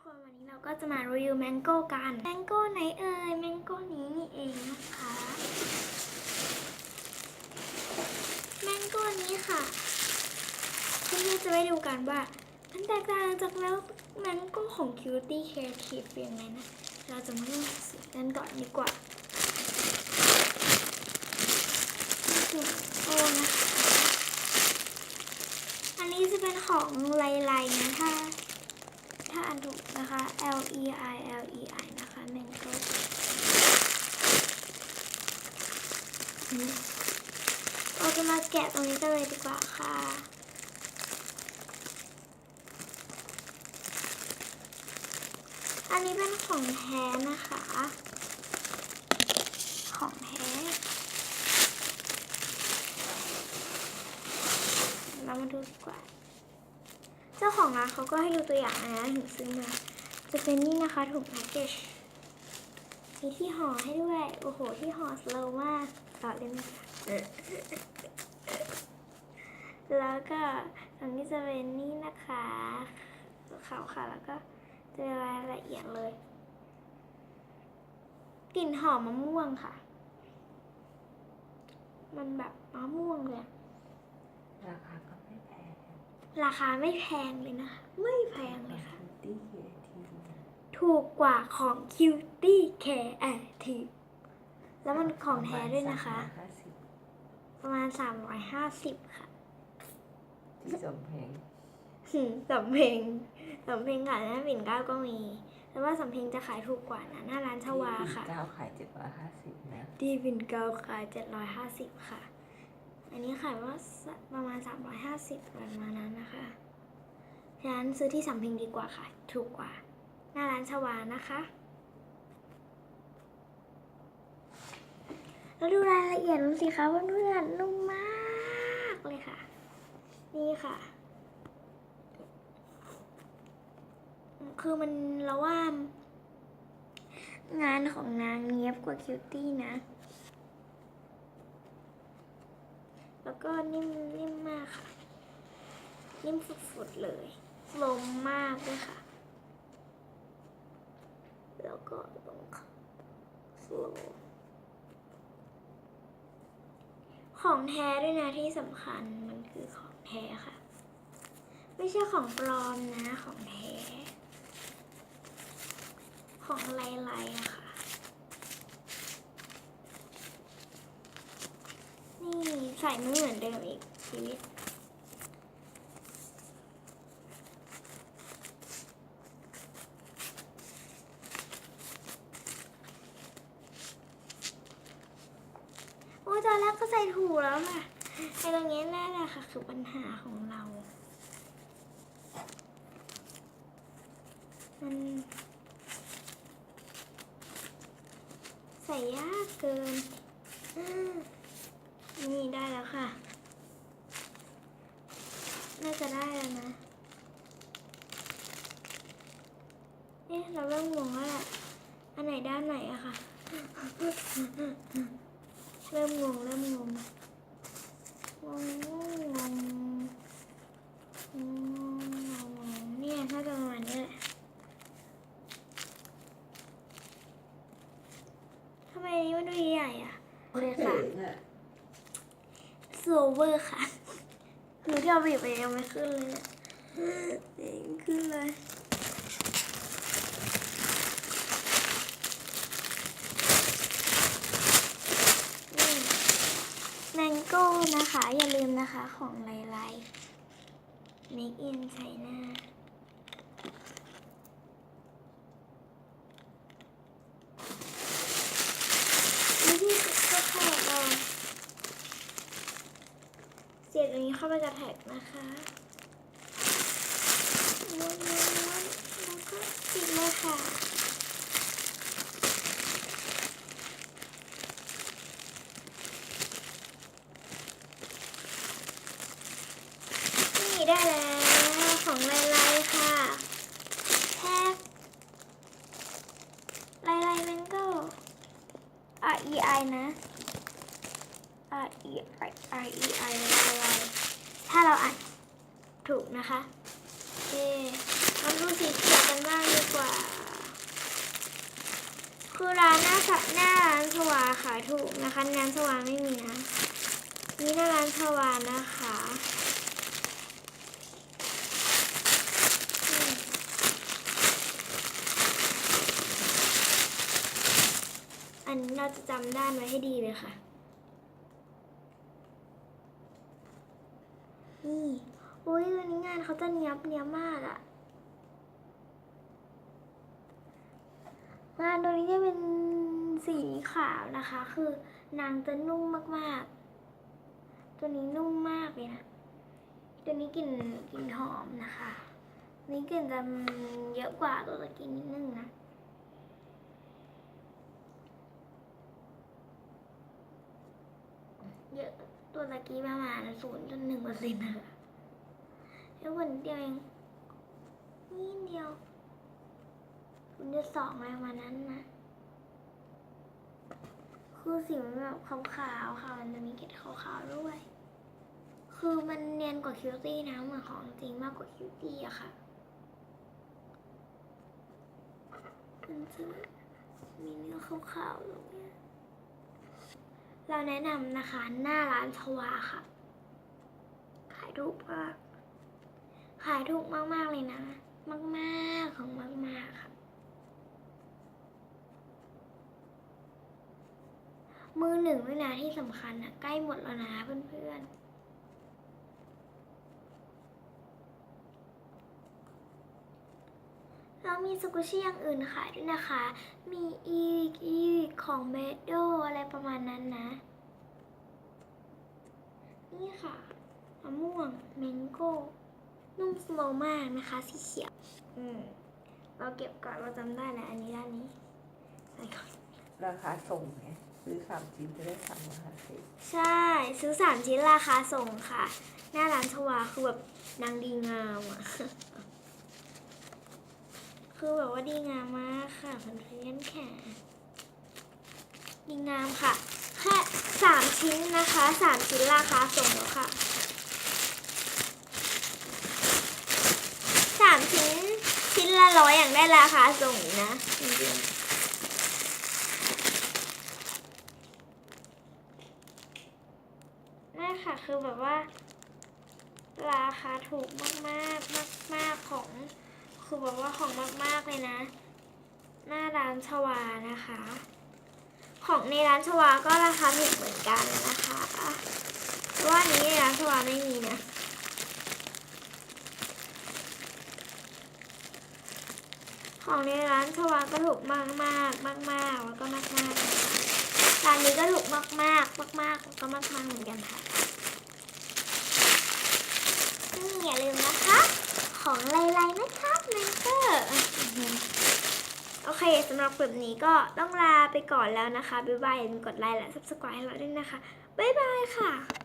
กคนวันนี้เราก็จะมารีวิวแมงโก้กันแมงโก้ไหนเอ่ยแมงโก้นี้นี่เองนะคะแมงโก้นี้ค่ะเพื่อนๆจะไปดูกันว่ามันแตกต่างจากแล้วแมงโก้ของ Cutie Creative เป็นยังไงนะเราจะมาเริ่มสีกันก่อนดีกว่านี่คือแมงโก้นะคะอันนี้จะเป็นของไลไลนะถ้าาอันถูกนะคะ L E I L E I นะคะ mango อืมเราจะมาแกะตรงนี้กันเลยดีกว่าค่ะอันนี้เป็นของแท้นะคะ ของแท้เรามาดูดีกว่า เจ้าของร้านเขาก็ให้ดูตัวอย่างนะถึงซื้อมา จะเป็นนี่นะคะถุงแพ็กเกจมีที่ห่อให้ด้วย โอ้โห ที่ห่อสโลว์มากต่อเล่นะคะแล้วก็ตรงนี้จะเป็นนี่นะคะขาวค่ะ แล้วก็จะเป็นรายละเอียดเลย กลิ่นหอมมะม่วงค่ะ มันแบบมะม่วงเลยราคาก็ไม่แพง ราคาไม่แพงเลยนะคะไม่แพงเลยค่ะตี้เคียทีถูกกว่าของ Cutie Creative แล้วมันของแท้ด้วยนะคะห้าสิบประมาณ 350 ค่ะที่สมเพงหืมสำเพ็งสำเพ็งค่ะหน้าปิ่นเกล้าก็มีแต่ว่าสำเพ็งจะขายถูกกว่านะหน้าร้านชวาค่ะเจ้าขายเจ็ดร้อยห้าสิบนะที่ปิ่นเกล้าขาย750ค่ะ อันนี้ขายว่าประมาณ 350ประมาณนั้นนะคะฉะนั้นซื้อที่สำเพ็งดีกว่าค่ะ ถูกกว่า หน้าร้านชวานะคะ แล้วดูรายละเอียดดูสิคะเพื่อนๆนุ่มมากเลยค่ะ นี่ค่ะ คือมันเราว่างานของนางเนียบกว่าคิวตี้นะ แล้วก็นิ่มนิ่มมากค่ะ นิ่มฝุดๆเลยลมมากด้วยค่ะ แล้วก็ตรงค่ะสโลของแท้ด้วยนะที่สำคัญมันคือของแท้ค่ะ ไม่ใช่ของปลอมนะของแท้ ของไลไลอะค่ะ นี่ ใส่ไม่เหมือนเดิมอีกชีวิตโอ้ตอนแรกก็ใส่ถูกแล้วค่ะไอ้ตรงนี้แน่แหละค่ะ คือปัญหาของเรา มันใส่ยากเกิน อืม นี่ได้แล้วค่ะ น่าจะได้แล้วนะเอ๊ะเราเริ่มงงแล้วแหละอันไหนด้านไหนอะค่ะ เริ่มงงเริ่มงงงงงงงเนี่ยน่าจะประมาณนี้แหละ ทำไมอันนี้มันดูใหญ่อะโอเคค่ะ โซเวอร์ค่ะหนูที่ เราบีบไปยังไม่ขึ้นเลยยังขึ้นเลยนี่แมงโก้นะคะ อย่าลืมนะคะของไลไล Make in China วิธีก็แท็กเรา เข้าไปกับแท็กนะคะม้วนม้วนแล้วก็ปิดเลยค่ะนี่ได้แล้วของไลไลค่ะแท็กไลไลแมงโก้ R E I นะ R E I R E I ไลไล ถ้าเราอ่านถูกนะคะเอมาดูสีเขียวกันบ้างดีกว่า คือร้านหน้าหน้าร้านสว่างขายถูกนะคะร้านสว่างไม่มีนะมีหน้าร้านสว่างนะคะอันนี้เราจะจำด้านไว้ให้ดีเลยค่ะ อุ้ยวันนี้งานเขาจะเนี้ยบเนี้ยบมากอะงานตัวนี้จะเป็นสีขาวนะคะ คือนางจะนุ่มมากๆ ตัวนี้นุ่มมากเลยนะตัวนี้กลิ่นกลิ่นหอมนะคะ นี่กลิ่นจะเยอะกว่าตัวตะกี้นิดนึงนะเยอะตัวตะกี้ประมาณศูนย์จุดหนึ่งเปอร์เซ็นต์นะคะ แค่วันเดียวเองนี่เดียวคุณจะสองอะไรมานั้นนะ คือสีมันแบบขาวๆค่ะ มันจะมีเกล็ดขาวๆด้วย คือมันเนียนกว่าคิวตี้นะ เหมือนของจริงมากกว่าคิวตี้อะค่ะมันจะมีเนื้อขาวๆตรงเนี้ยเราแนะนำนะคะหน้าร้านชวาค่ะ ขายถูกมาก ขายถูกมาก ๆ เลยนะ มาก ๆ ของมาก ๆ ค่ะ มือหนึ่งด้วยนะที่สำคัญนะใกล้หมดแล้วนะเพื่อน ๆเรามีสกุชี่อย่างอื่นขายด้วยนะคะ มีอีกอีกของเบดโดอะไรประมาณนั้นนะ นี่ค่ะมะม่วงแมงโก้ นุ่มสโลว์มากนะคะ สีเขียว อืม เราเก็บก่อนเราจำได้แล้วอันนี้ด้านนี้ใส่ก่อนราคาส่งไงซื้อสามชิ้นจะได้สามร้อยห้าสิบใช่ ซื้อสามชิ้นราคาส่งค่ะ หน้าร้านชวาคือแบบนางดีงามอะ คือแบบว่าดีงามมากค่ะเพื่อนๆแค่ดีงามค่ะแค่สามชิ้นนะคะสามชิ้นราคาส่งแล้วค่ะสามชิ้นชิ้นละร้อยอย่างได้ราคาส่งนะจริงๆนั่นค่ะคือแบบว่า ราคาถูกมากๆมากๆของ คือแบบว่าของมากๆเลยนะ หน้าร้านชวานะคะ ของในร้านชวาก็ราคาถูกเหมือนกันนะคะว่าอันนี้ในร้านชวาไม่มีนะ ของในร้านชวาก็ถูกมากมากมากมากแล้วก็มากมากร้านนี้ก็ถูกมากมากมากมากแล้วก็มากมากเหมือนกันค่ะอืมอย่าลืมนะคะ ของไลๆนะครับแมนเกอร์โอเคสำหรับคลิปนี้ก็ต้องลาไปก่อนแล้วนะคะ บ๊ายบายอย่าลืมกดไลค์และ subscribe ให้เราด้วยนะคะ บ๊ายบายค่ะ